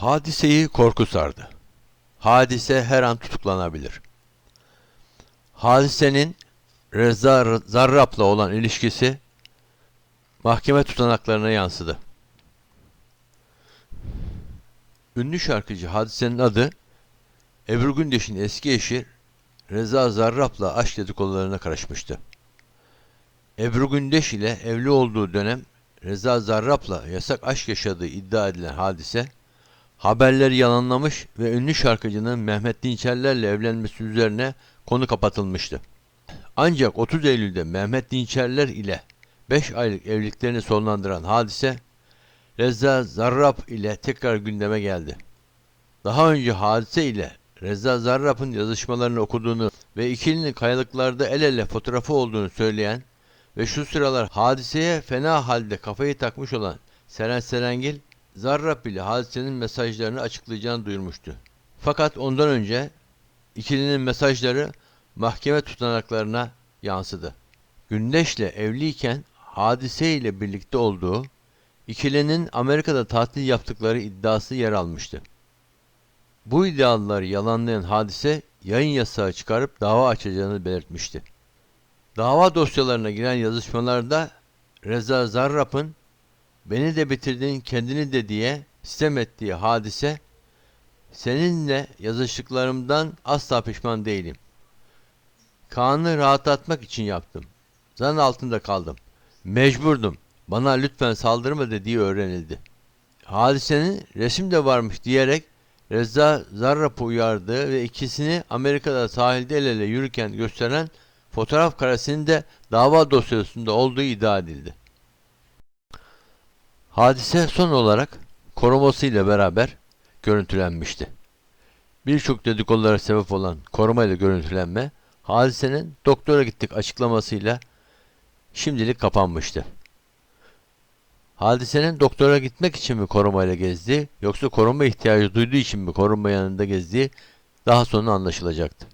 Hadiseyi korku sardı. Hadise her an tutuklanabilir. Hadisenin Reza Zarrab'la olan ilişkisi mahkeme tutanaklarına yansıdı. Ünlü şarkıcı Hadise'nin adı Ebru Gündeş'in eski eşi Reza Zarrab'la aşk dedikodularına karışmıştı. Ebru Gündeş ile evli olduğu dönem Reza Zarrab'la yasak aşk yaşadığı iddia edilen hadise, haberleri yalanlamış ve ünlü şarkıcının Mehmet Dinçerlerle evlenmesi üzerine konu kapatılmıştı. Ancak 30 Eylül'de Mehmet Dinçerler ile 5 aylık evliliklerini sonlandıran hadise, Reza Zarrab ile tekrar gündeme geldi. Daha önce hadise ile Reza Zarrab'ın yazışmalarını okuduğunu ve ikilinin kayalıklarda el ele fotoğrafı olduğunu söyleyen ve şu sıralar hadiseye fena halde kafayı takmış olan Seren Serengil, Zarrab ile hadisenin mesajlarını açıklayacağını duyurmuştu. Fakat ondan önce ikilinin mesajları mahkeme tutanaklarına yansıdı. Gündeş'le evliyken hadise ile birlikte olduğu, ikilinin Amerika'da tatil yaptıkları iddiası yer almıştı. Bu iddiaları yalanlayan hadise yayın yasağı çıkarıp dava açacağını belirtmişti. Dava dosyalarına giren yazışmalarda Reza Zarrab'ın beni de bitirdin kendini de diye sitem ettiği hadise seninle yazıştıklarımdan asla pişman değilim. Kaan'ı rahatlatmak için yaptım. Zan altında kaldım. Mecburdum. Bana lütfen saldırma dediği öğrenildi. Hadisenin resim de varmış diyerek Reza Zarrab'ı uyardığı ve ikisini Amerika'da sahilde el ele yürürken gösteren fotoğraf karesinin de dava dosyasında olduğu iddia edildi. Hadise son olarak korumasıyla beraber görüntülenmişti. Birçok dedikodulara sebep olan korumayla görüntülenme, hadisenin doktora gittik açıklamasıyla şimdilik kapanmıştı. Hadisenin doktora gitmek için mi korumayla gezdi, yoksa koruma ihtiyacı duyduğu için mi koruma yanında gezdiği daha sonra anlaşılacaktı.